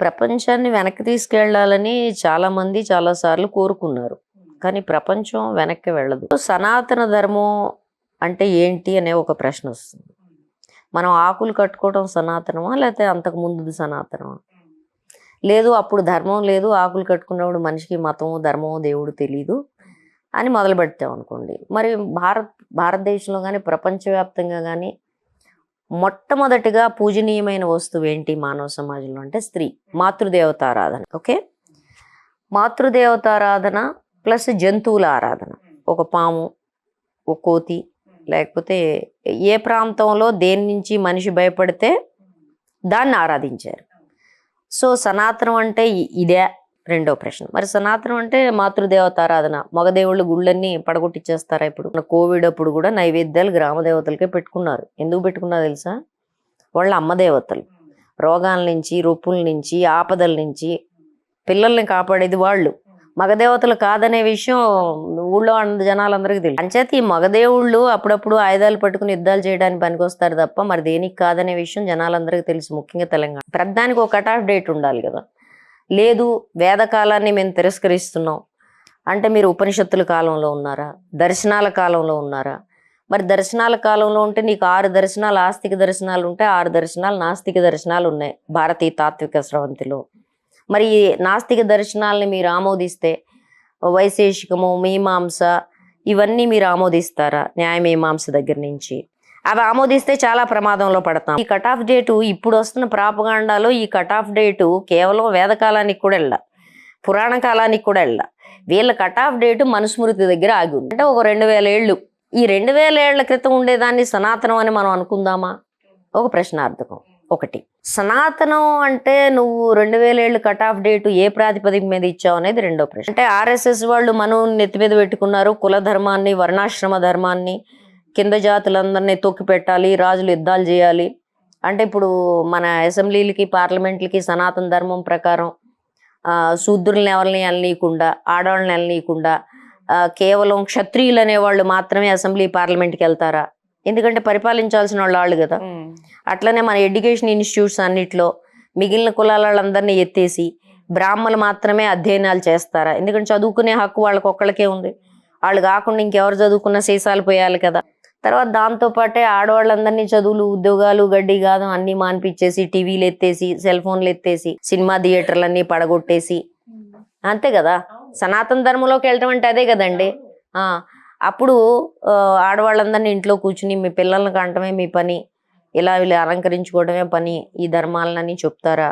ప్రపంచాన్ని వెనక్కి తీసుకెళ్ళాలని చాలామంది చాలాసార్లు కోరుకున్నారు. కానీ ప్రపంచం వెనక్కి వెళ్ళదు. సనాతన ధర్మం అంటే ఏంటి అనే ఒక ప్రశ్న వస్తుంది. మనం ఆకులు కట్టుకోవడం సనాతనమా? లేకపోతే అంతకు ముందు సనాతనమా? లేదు అప్పుడు ధర్మం లేదు ఆకులు కట్టుకున్నప్పుడు మనిషికి మతము ధర్మము దేవుడు తెలీదు అని మొదలు పెడతాం అనుకోండి. మరి భారత్ భారతదేశంలో కానీ ప్రపంచవ్యాప్తంగా కానీ మొట్టమొదటిగా పూజనీయమైన వస్తువు ఏంటి మానవ సమాజంలో అంటే స్త్రీ మాతృదేవత ఆరాధన ఓకే? మాతృదేవతారాధన ప్లస్ జంతువుల ఆరాధన. ఒక పాము ఒక కోతి లేకపోతే ఏ ప్రాంతంలో దేని నుంచి మనిషి భయపడితే దాన్ని ఆరాధించారు. సో సనాతనం అంటే ఇదే. రెండో ప్రశ్న. మరి సనాతనం అంటే మాతృదేవత ఆరాధన మగదేవుళ్ళు గుళ్ళన్నీ పడగొట్టిచ్చేస్తారా ఇప్పుడు? కోవిడ్ అప్పుడు కూడా నైవేద్యాలు గ్రామ దేవతలకే పెట్టుకున్నారు. ఎందుకు పెట్టుకున్నారు తెలుసా? వాళ్ళ అమ్మ దేవతలు. రోగాల నుంచి రొప్పుల నుంచి ఆపదల నుంచి పిల్లల్ని కాపాడేది వాళ్ళు. మగదేవతలు కాదనే విషయం ఊళ్ళో ఉన్న జనాలందరికీ తెలుసు. అంచేత ఈ మగదేవుళ్ళు అప్పుడప్పుడు ఆయుధాలు పట్టుకుని యుద్ధాలు చేయడానికి పనికొస్తారు తప్ప మరి దేనికి కాదనే విషయం జనాలందరికీ తెలుసు. ముఖ్యంగా తెలంగాణ. ప్రతిదానికి ఒక కట్ ఆఫ్ డేట్ ఉండాలి కదా. లేదు వేదకాలాన్ని మేము తిరస్కరిస్తున్నాం. అంటే మీరు ఉపనిషత్తుల కాలంలో ఉన్నారా? దర్శనాల కాలంలో ఉన్నారా? మరి దర్శనాల కాలంలో ఉంటే నీకు ఆరు దర్శనాలు ఆస్తిక దర్శనాలు ఉంటే ఆరు దర్శనాలు నాస్తిక దర్శనాలు ఉన్నాయి భారతీయ తాత్విక స్రవంతిలో. మరి ఈ నాస్తిక దర్శనాలని మీరు ఆమోదిస్తే వైశేషికము మీమాంస ఇవన్నీ మీరు ఆమోదిస్తారా న్యాయ మీమాంస దగ్గర నుంచి? అవి ఆమోదిస్తే చాలా ప్రమాదంలో పడతాం. ఈ కట్ ఆఫ్ డేటు ఇప్పుడు వస్తున్న ప్రాపగాండాలో ఈ కట్ ఆఫ్ డేటు కేవలం వేదకాలానికి కూడా వెళ్ళ పురాణ కాలానికి కూడా వెళ్ళ. వీళ్ళ కట్ ఆఫ్ డేటు మనుస్మృతి దగ్గర ఆగి ఉంది. అంటే ఒక రెండు వేల ఏళ్ళు. ఈ రెండు వేల ఏళ్ళ క్రితం ఉండేదాన్ని సనాతనం అని మనం అనుకుందామా? ఒక ప్రశ్నార్థకం. ఒకటి. సనాతనం అంటే నువ్వు రెండు వేల ఏళ్ళు కట్ ఆఫ్ డేటు ఏ ప్రాతిపదిక మీద ఇచ్చావు అనేది రెండో ప్రశ్న. అంటే ఆర్ఎస్ఎస్ వాళ్ళు మనం నెత్తి మీద పెట్టుకున్నారు కుల ధర్మాన్ని వర్ణాశ్రమ ధర్మాన్ని. కింద జాతులందరినీ తొక్కి పెట్టాలి రాజులు యుద్ధాలు చేయాలి. అంటే ఇప్పుడు మన అసెంబ్లీలకి పార్లమెంట్లకి సనాతన ధర్మం ప్రకారం ఆ, శూద్రుల్ని ఎవరిని వెళ్ళనీయకుండా ఆడవాళ్ళని వెళ్ళనీయకుండా కేవలం క్షత్రియులు అనేవాళ్ళు మాత్రమే అసెంబ్లీ పార్లమెంట్కి వెళ్తారా? ఎందుకంటే పరిపాలించాల్సిన వాళ్ళు వాళ్ళు కదా. అట్లనే మన ఎడ్యుకేషన్ ఇన్స్టిట్యూట్స్ అన్నిట్లో మిగిలిన కులాల వాళ్ళందరినీ ఎత్తేసి బ్రాహ్మణులు మాత్రమే అధ్యయనాలు చేస్తారా? ఎందుకంటే చదువుకునే హక్కు వాళ్ళకి ఒక్కళ్ళకే ఉంది. వాళ్ళు కాకుండా ఇంకెవరు చదువుకున్న సీసాలు పోయాలి కదా. తర్వాత దాంతో పాటే ఆడవాళ్ళందరినీ చదువులు ఉద్యోగాలు గడ్డి గాదం అన్ని మాన్పించేసి టీవీలు ఎత్తేసి సెల్ ఫోన్లు ఎత్తేసి సినిమా థియేటర్లన్నీ పడగొట్టేసి. అంతే కదా? సనాతన ధర్మంలోకి వెళ్ళటం అంటే అదే కదండి? ఆ అప్పుడు ఆడవాళ్ళందరినీ ఇంట్లో కూర్చుని మీ పిల్లల్ని కంటమే మీ పని. ఇలా ఇలా అలంకరించుకోవడమే పని. ఈ ధర్మాలన్నీ చెప్తారా?